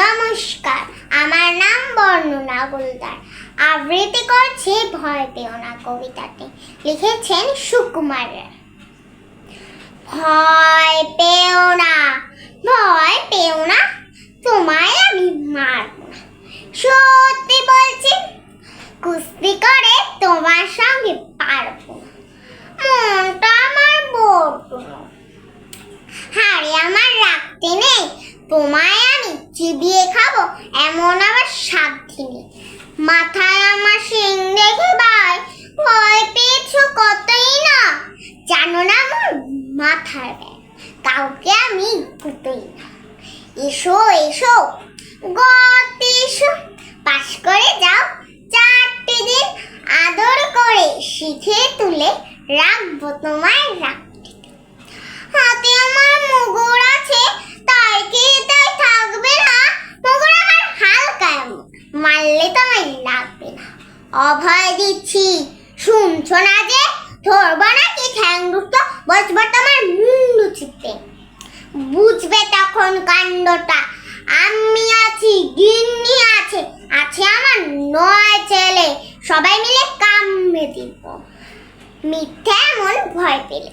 নমস্কার, আমার নাম বর্ণনা গুলদার। আবৃত্তি করছি ভয় পেও না কবিতাটি। লিখেছেন সুকুমার ভয় পেও না, ভয় পেও না, তোমায় আমি মারব না। সত্যি বলছি, কুস্তি করে তোমার সঙ্গে পারব মনটা আমার নরম। হাড়ে আমার রাখতে নেই, তোমায় চিবিয়ে খাব, এমন আমার সাধ্যি নেই। মাথায় আমার শিং দেখে ভাই, ভয় পেয়েছ কতই না? জানো না আমার মাথার ব্যাগ, কাউকে আমি কুতই না। এসো এসো, গতে এসো, পাশ করে যাও, চারটে দিন আদর করে শিখে তুলে রাখব তোমায় রাখতে অভয় দিচ্ছি। শুনছো না যে? ধরবো না কি ঠ্যাং দুটো বসবো তোমার মুন্ডু ছিপে বুঝবে তখন কাণ্ডটা। আমি আছি, গিন্নি আছে আছে আমার নয় ছেলে। সবাই মিলে কামড়ে দিব। মিথ্যা এমন ভয় পেলে।